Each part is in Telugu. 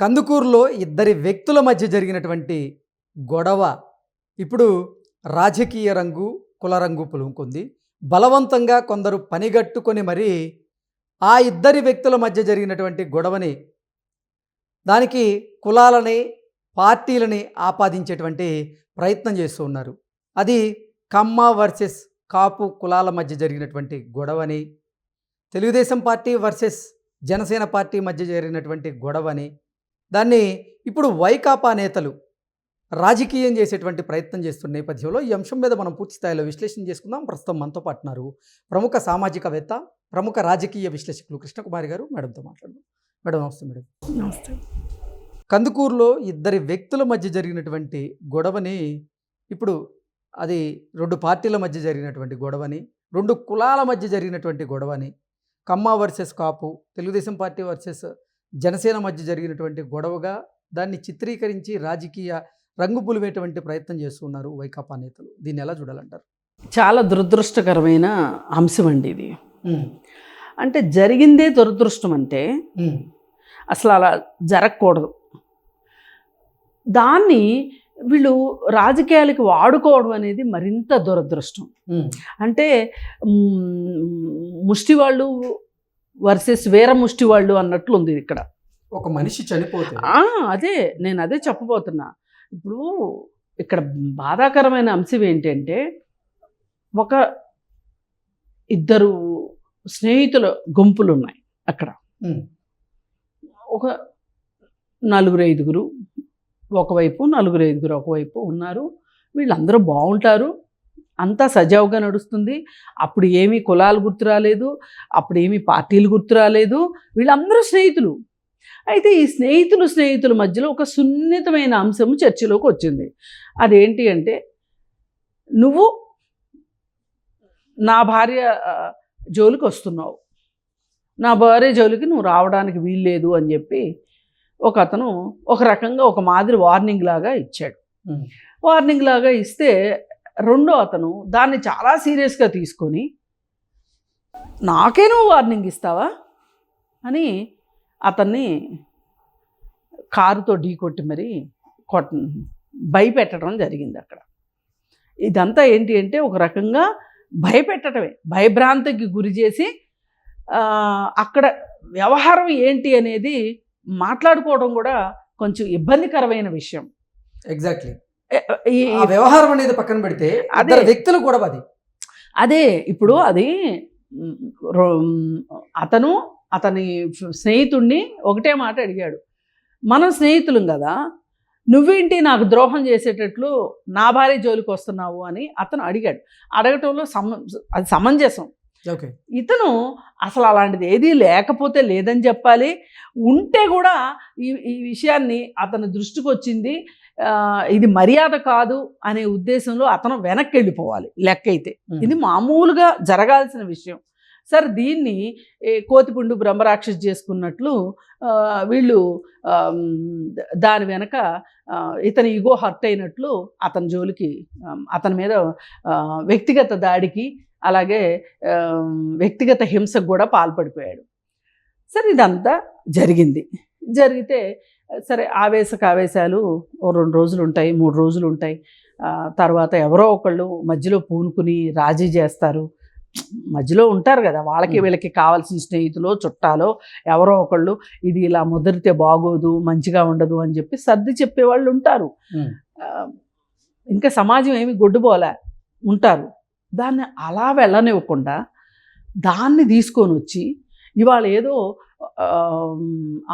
కందుకూరులో ఇద్దరి వ్యక్తుల మధ్య జరిగినటువంటి గొడవ. ఇప్పుడు రాజకీయ రంగు కుల రంగు పులుముకుంది. బలవంతంగా కొందరు పనిగట్టుకొని మరీ ఆ ఇద్దరి వ్యక్తుల మధ్య జరిగినటువంటి గొడవని దానికి కులాలని పార్టీలని ఆపాదించేటువంటి ప్రయత్నం చేస్తూ ఉన్నారు. అది కమ్మ వర్సెస్ కాపు కులాల మధ్య జరిగినటువంటి గొడవని Telugu Desam party versus Janasena party మధ్య జరిగినటువంటి గొడవని దాన్ని ఇప్పుడు వైకాపా నేతలు రాజకీయం చేసేటువంటి ప్రయత్నం చేస్తున్న నేపథ్యంలో ఈ అంశం మీద మనం పూర్తి స్థాయిలో విశ్లేషణ చేసుకుందాం. ప్రస్తుతం మనతో పాటున్నారు ప్రముఖ సామాజికవేత్త ప్రముఖ రాజకీయ విశ్లేషకులు కృష్ణకుమారి గారు మేడంతో మాట్లాడదాం. మేడం నమస్తే మేడం. నమస్తే. కందుకూరులో ఇద్దరి వ్యక్తుల మధ్య జరిగినటువంటి గొడవని ఇప్పుడు అది రెండు పార్టీల మధ్య జరిగినటువంటి గొడవని రెండు కులాల మధ్య జరిగినటువంటి గొడవని Kamma versus Kapu Telugu Desam party versus Janasena మధ్య జరిగినటువంటి గొడవగా దాన్ని చిత్రీకరించి రాజకీయ రంగు పులిమేటువంటి ప్రయత్నం చేస్తున్నారు వైకాపా నేతలు. దీన్ని ఎలా చూడాలంటారు? చాలా దురదృష్టకరమైన అంశం అండి ఇది. అంటే జరిగిందే దురదృష్టం అంటే అసలు అలా జరగకూడదు. దాన్ని వీళ్ళు రాజకీయాలకి వాడుకోవడం అనేది మరింత దురదృష్టం. అంటే ముష్టి వాళ్ళు వర్సెస్ వేర ముష్టి వాళ్ళు అన్నట్లు ఉంది ఇక్కడ. ఒక మనిషి చనిపోతే. ఆ, అదే నేను అదే చెప్పబోతున్నా. ఇప్పుడు ఇక్కడ బాధాకరమైన అంశం ఏంటంటే ఒక ఇద్దరు స్నేహితుల గుంపులు ఉన్నాయి అక్కడ ఒక నలుగురు ఐదుగురు ఒకవైపు నలుగురు ఐదుగురు ఒకవైపు ఉన్నారు. వీళ్ళందరూ బాగుంటారు. అంతా సజావుగా నడుస్తుంది. అప్పుడు ఏమీ కులాలు గుర్తు రాలేదు. అప్పుడు ఏమీ పార్టీలు గుర్తు రాలేదు. వీళ్ళందరూ స్నేహితులు. అయితే ఈ స్నేహితులు స్నేహితుల మధ్యలో ఒక సున్నితమైన అంశం చర్చలోకి వచ్చింది. అదేంటి అంటే నువ్వు నా భార్య జోలికి వస్తున్నావు. నా భార్య జోలికి నువ్వు రావడానికి వీల్లేదు అని చెప్పి ఒక అతను ఒక రకంగా ఒక మాదిరి వార్నింగ్ లాగా ఇచ్చాడు. వార్నింగ్ లాగా ఇస్తే రెండో అతను దాన్ని చాలా సీరియస్గా తీసుకొని నాకే నువ్వు వార్నింగ్ ఇస్తావా? అని అతన్ని కారుతో ఢీకొట్టి మరి కొట్ భయపెట్టడం జరిగింది అక్కడ. ఇదంతా ఏంటి అంటే ఒక రకంగా భయపెట్టడమే. భయభ్రాంతికి గురి చేసి అక్కడ వ్యవహారం ఏంటి అనేది మాట్లాడుకోవడం కూడా కొంచెం ఇబ్బందికరమైన విషయం. ఎగ్జాక్ట్లీ ఈ- వ్యవహారం అనేది పక్కన పెడితే అదే. వ్యక్తులు గొడవ అది అదే ఇప్పుడు అది అతను అతని స్నేహితుడిని ఒకటే మాట అడిగాడు. మనం స్నేహితులం కదా నువ్వేంటి నాకు ద్రోహం చేసేటట్లు నా భార్య జోలికి వస్తున్నావు అని అతను అడిగాడు. అడగటంలో సమ అది సమంజసం. ఓకే. ఇతను అసలు అలాంటిది ఏదీ లేకపోతే లేదని చెప్పాలి. ఉంటే కూడా ఈ ఈ విషయాన్ని అతని దృష్టికి వచ్చింది ఇది మర్యాద కాదు అనే ఉద్దేశంలో అతను వెనక్కి వెళ్ళిపోవాలి లెక్క అయితే ఇది మామూలుగా జరగాల్సిన విషయం. సరే దీన్ని కోతిపుండు బ్రహ్మరాక్షస్ చేసుకున్నట్లు వీళ్ళు దాని వెనక ఇతని ఇగో హర్ట్ అయినట్లు అతని జోలికి అతని మీద వ్యక్తిగత దాడికి అలాగే వ్యక్తిగత హింసకు కూడా పాల్పడిపోయాడు. సరే ఇదంతా జరిగింది. జరిగితే సరే ఆవేశక ఆవేశాలు ఓ రెండు రోజులు ఉంటాయి మూడు రోజులు ఉంటాయి తర్వాత ఎవరో ఒకళ్ళు మధ్యలో పూనుకుని రాజీ చేస్తారు. మధ్యలో ఉంటారు కదా వాళ్ళకి. వీళ్ళకి కావాల్సిన స్నేహితులు చుట్టాలో ఎవరో ఒకళ్ళు ఇది ఇలా ముదిరితే బాగోదు మంచిగా ఉండదు అని చెప్పి సర్ది చెప్పేవాళ్ళు ఉంటారు. ఇంకా సమాజం ఏమి గొడ్డుపోలే ఉంటారు. దాన్ని అలా వెళ్ళనివ్వకుండా దాన్ని తీసుకొని వచ్చి ఇవాళ ఏదో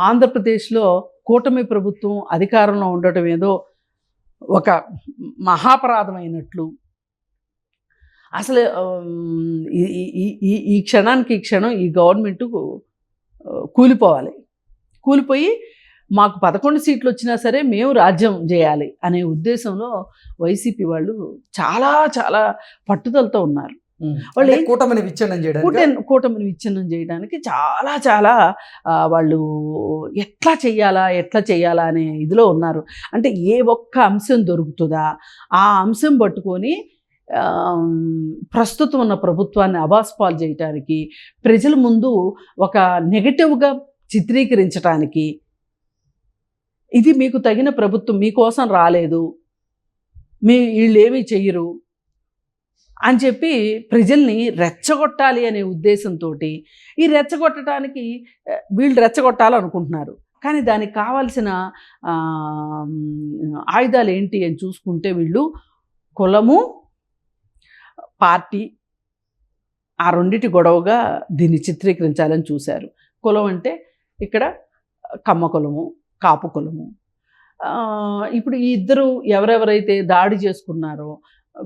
ఆంధ్రప్రదేశ్లో కూటమి ప్రభుత్వం అధికారంలో ఉండటం ఏదో ఒక మహాపరాధమైనట్లు. అసలు ఈ- ఈ- ఈ- క్షణానికి ఈ క్షణం ఈ గవర్నమెంట్ కూలిపోవాలి. కూలిపోయి మాకు పదకొండు సీట్లు వచ్చినా సరే మేము రాజ్యం చేయాలి అనే ఉద్దేశంలో వైసీపీ వాళ్ళు చాలా చాలా పట్టుదలతో ఉన్నారు. వాళ్ళు కూటమిని విచ్ఛిన్నం చేయడానికి కూటమి కూటమిని విచ్ఛిన్నం చేయడానికి చాలా చాలా వాళ్ళు ఎట్లా చెయ్యాలా ఎట్లా చెయ్యాలా అనే ఇదిలో ఉన్నారు. అంటే ఏ ఒక్క అంశం దొరుకుతుందా? ఆ అంశం పట్టుకొని ప్రస్తుతం ఉన్న ప్రభుత్వాన్ని అబాస్పాలు చేయటానికి ప్రజల ముందు ఒక నెగటివ్గా చిత్రీకరించడానికి ఇది మీకు తగిన ప్రభుత్వం మీకోసం రాలేదు. మీ వీళ్ళు ఏమీ చెయ్యరు. అని చెప్పి ప్రజల్ని రెచ్చగొట్టాలి అనే ఉద్దేశంతో ఈ రెచ్చగొట్టడానికి వీళ్ళు రెచ్చగొట్టాలనుకుంటున్నారు. కానీ దానికి కావాల్సిన ఆయుధాలు ఏంటి అని చూసుకుంటే వీళ్ళు కులము పార్టీ ఆ రెండిటి గొడవగా దీన్ని చిత్రీకరించాలని చూశారు. కులం అంటే ఇక్కడ కమ్మ కులము కాపు కులము. ఇప్పుడు ఈ ఇద్దరు ఎవరెవరైతే దాడి చేసుకున్నారో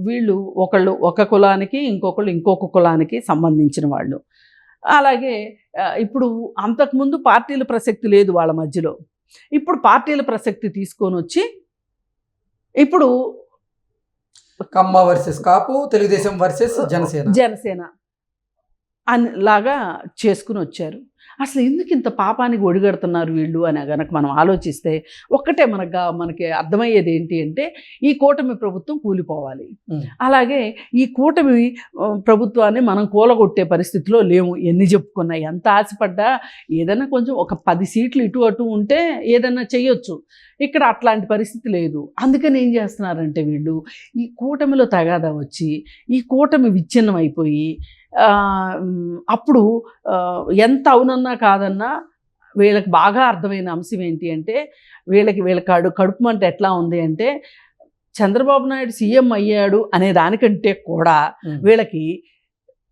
వీళ్ళు ఒకళ్ళు ఒక కులానికి ఇంకొకళ్ళు ఇంకొక కులానికి సంబంధించిన వాళ్ళు. అలాగే ఇప్పుడు అంతకుముందు పార్టీల ప్రసక్తి లేదు వాళ్ళ మధ్యలో. ఇప్పుడు పార్టీల ప్రసక్తి తీసుకొని వచ్చి ఇప్పుడు కమ్మ వర్సెస్ కాపు తెలుగుదేశం వర్సెస్ జనసేన. జనసేన. అని లాగా చేసుకుని వచ్చారు. అసలు ఎందుకు ఇంత పాపానికి ఒడిగడుతున్నారు వీళ్ళు అని గనక మనం ఆలోచిస్తే ఒక్కటే మనకు మనకి అర్థమయ్యేది ఏంటి అంటే ఈ కూటమి ప్రభుత్వం కూలిపోవాలి. అలాగే ఈ కూటమి ప్రభుత్వాన్ని మనం కూలగొట్టే పరిస్థితిలో లేము. ఎన్ని చెప్పుకున్నా ఎంత ఆశపడ్డా ఏదైనా కొంచెం ఒక పది సీట్లు ఇటు అటు ఉంటే ఏదైనా చేయొచ్చు ఇక్కడ అట్లాంటి పరిస్థితి లేదు. అందుకని ఏం చేస్తున్నారంటే వీళ్ళు ఈ కూటమిలో తగాదా వచ్చి ఈ కూటమి విచ్ఛిన్నం అయిపోయి అప్పుడు ఎంత అవునన్నా కాదన్నా వీళ్ళకి బాగా అర్థమైన అంశం ఏంటి అంటే వీళ్ళకి వీళ్ళ కడు కడుపు మంట ఎట్లా ఉంది అంటే చంద్రబాబు నాయుడు సీఎం అయ్యాడు అనే దానికంటే కూడా. వీళ్ళకి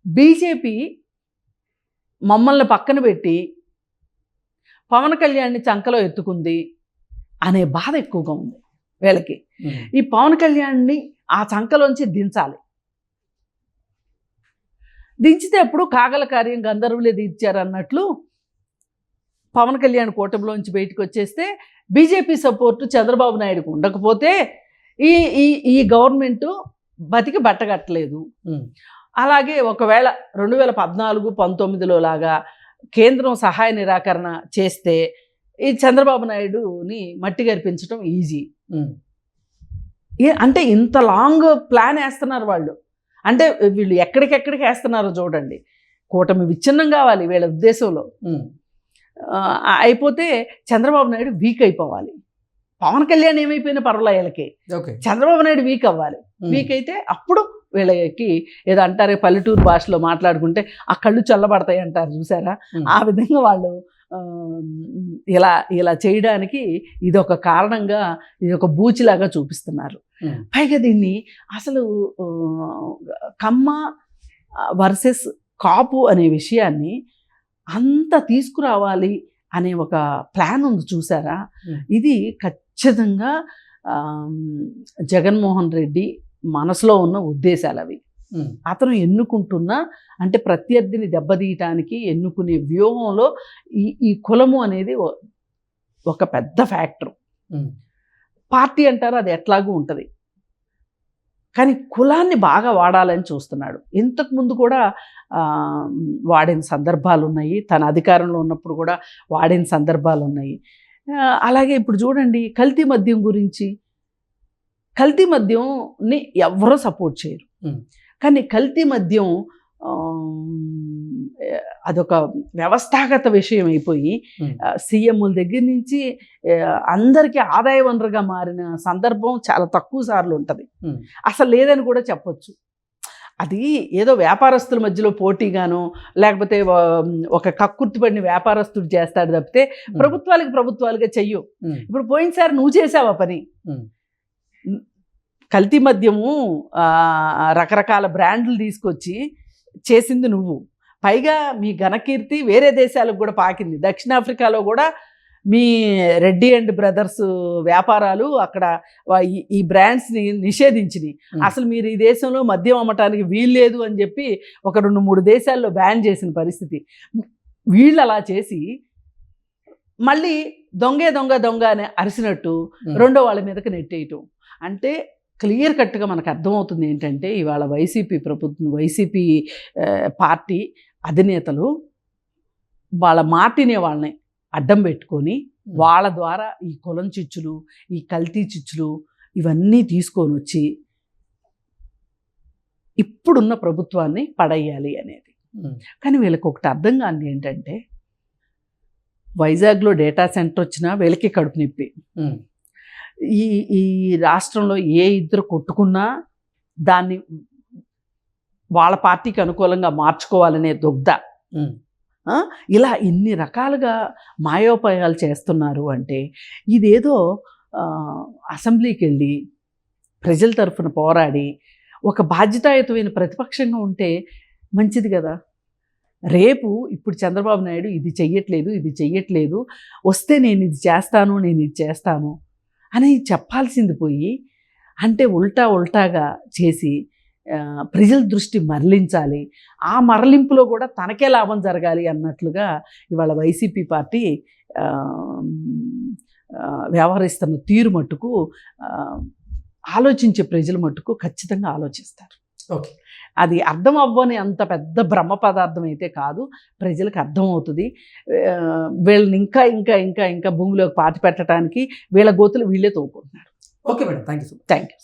బీజేపీ మమ్మల్ని పక్కన పెట్టి పవన్ కళ్యాణ్ని చంకలో ఎత్తుకుంది అనే బాధ ఎక్కువగా ఉంది వీళ్ళకి. ఈ పవన్ కళ్యాణ్ని ఆ చంకలోంచి దించాలి దించితే అప్పుడు కాగల కార్యం గంధర్వులే తీర్చారు అన్నట్లు పవన్ కళ్యాణ్ కూటమిలోంచి బయటకు వచ్చేస్తే బీజేపీ సపోర్టు చంద్రబాబు నాయుడుకు ఉండకపోతే ఈ ఈ ఈ గవర్నమెంటు బతికి బట్టగట్టలేదు. అలాగే ఒకవేళ రెండు వేల పద్నాలుగు పంతొమ్మిదిలో లాగా కేంద్రం సహాయ నిరాకరణ చేస్తే ఈ చంద్రబాబు నాయుడుని మట్టి గరిపించడం ఈజీ అంటే ఇంత లాంగ్ ప్లాన్ వేస్తున్నారు వాళ్ళు. అంటే వీళ్ళు ఎక్కడికెక్కడికి వేస్తున్నారో చూడండి. కూటమి విచ్ఛిన్నం కావాలి వీళ్ళ ఉద్దేశంలో. అయిపోతే చంద్రబాబు నాయుడు వీక్ అయిపోవాలి. పవన్ కళ్యాణ్ ఏమైపోయినా పర్వాలే వీళ్ళకి. చంద్రబాబు నాయుడు వీక్ అవ్వాలి. వీక్ అయితే అప్పుడు వీళ్ళకి ఏదో అంటారే పల్లెటూరు భాషలో మాట్లాడుకుంటే ఆ కళ్ళు చల్లబడతాయి అంటారు చూసారా. ఆ విధంగా వాళ్ళు ఇలా ఇలా చేయడానికి ఇది ఒక కారణంగా ఇది ఒక బూచిలాగా చూపిస్తున్నారు. పైగా దీన్ని అసలు కమ్మ వర్సెస్ కాపు అనే విషయాన్ని అంత తీసుకురావాలి అనే ఒక ప్లాన్ ఉంది చూసారా. ఇది ఖచ్చితంగా జగన్మోహన్ రెడ్డి మనసులో ఉన్న ఉద్దేశాలు అవి. అతను ఎన్నుకుంటున్న అంటే ప్రత్యర్థిని దెబ్బతీయటానికి ఎన్నుకునే వ్యూహంలో ఈ ఈ కులము అనేది ఒక పెద్ద ఫ్యాక్టర్. పార్టీ అంటారు అది ఎట్లాగూ ఉంటుంది. కానీ కులాన్ని బాగా వాడాలని చూస్తున్నాడు. ఇంతకు ముందు కూడా వాడిన సందర్భాలు ఉన్నాయి తన అధికారంలో ఉన్నప్పుడు కూడా వాడిన సందర్భాలు ఉన్నాయి అలాగే ఇప్పుడు చూడండి కల్తీ మద్యం గురించి. కల్తీ మద్యంని ఎవరూ సపోర్ట్ చేయరు. కానీ కల్తీ మద్యం అదొక వ్యవస్థాగత విషయం అయిపోయి. సీఎంల దగ్గర నుంచి అందరికీ ఆదాయ వనరుగా మారిన సందర్భం చాలా తక్కువ సార్లు ఉంటుంది. అసలు లేదని కూడా చెప్పొచ్చు అది ఏదో వ్యాపారస్తుల మధ్యలో పోటీగాను లేకపోతే ఒక కక్కుర్తిపడిన వ్యాపారస్తుడు చేస్తాడు తప్పితే. ప్రభుత్వాలకి ప్రభుత్వాలుగా చెయ్యు. ఇప్పుడు పోయినసారి నువ్వు చేసావా పని. కల్తీ మద్యము రకరకాల బ్రాండ్లు తీసుకొచ్చి చేసింది నువ్వు. పైగా మీ ఘనకీర్తి వేరే దేశాలకు కూడా పాకింది. దక్షిణాఫ్రికాలో కూడా మీ రెడ్డి అండ్ బ్రదర్స్ వ్యాపారాలు అక్కడ ఈ- బ్రాండ్స్ని నిషేధించినాయి. అసలు మీరు ఈ దేశంలో మద్యం అమ్మటానికి వీల్లేదు అని చెప్పి ఒక రెండు మూడు దేశాల్లో బ్యాన్ చేసిన పరిస్థితి. వీళ్ళు అలా చేసి మళ్ళీ దొంగే దొంగ దొంగ అని అరిసినట్టు. రెండో వాళ్ళ మీదకి నెట్టేయటం. అంటే క్లియర్ కట్గా మనకు అర్థమవుతుంది ఏంటంటే ఇవాళ వైసీపీ ప్రభుత్వం వైసీపీ పార్టీ అధినేతలు వాళ్ళ మాటినే వాళ్ళని అడ్డం పెట్టుకొని వాళ్ళ ద్వారా ఈ కులం చిచ్చులు ఈ కల్తీ చిచ్చులు ఇవన్నీ తీసుకొని వచ్చి ఇప్పుడున్న ప్రభుత్వాన్ని పడేయాలి అనేది. కానీ వీళ్ళకి ఒకటి అర్థం కానిది ఏంటంటే వైజాగ్లో డేటా సెంటర్ వచ్చినా వీళ్ళకి కడుపు నొప్పి. ఈ ఈ రాష్ట్రంలో ఏ ఇద్దరు కొట్టుకున్నా దాన్ని వాళ్ళ పార్టీకి అనుకూలంగా మార్చుకోవాలనే దుగ్ధ. ఇలా ఇన్ని రకాలుగా మాయోపాయాలు చేస్తున్నారు అంటే ఇదేదో అసెంబ్లీకి వెళ్ళి ప్రజల తరఫున పోరాడి ఒక బాధ్యతాయుతమైన ప్రతిపక్షంగా ఉంటే మంచిది కదా. రేపు ఇప్పుడు చంద్రబాబు నాయుడు ఇది చెయ్యట్లేదు ఇది చెయ్యట్లేదు వస్తే నేను ఇది చేస్తాను నేను ఇది చేస్తాను అని చెప్పాల్సింది పోయి అంటే ఉల్టా ఉల్టాగా చేసి ప్రజల దృష్టి మరలించాలి. ఆ మరలింపులో కూడా తనకే లాభం జరగాలి అన్నట్లుగా ఇవాళ వైసీపీ పార్టీ వ్యవహరిస్తున్న తీరు మట్టుకు ఆలోచించే ప్రజల మట్టుకు ఖచ్చితంగా ఆలోచిస్తారు. ఓకే. అది అర్థం అవ్వని అంత పెద్ద బ్రహ్మ పదార్థం అయితే కాదు. ప్రజలకు అర్థమవుతుంది. వీళ్ళని ఇంకా ఇంకా ఇంకా ఇంకా భూమిలోకి పాతి పెట్టడానికి వీళ్ళ గోతులు వీళ్ళే తోకుంటున్నారు okay madam. Thank you thank you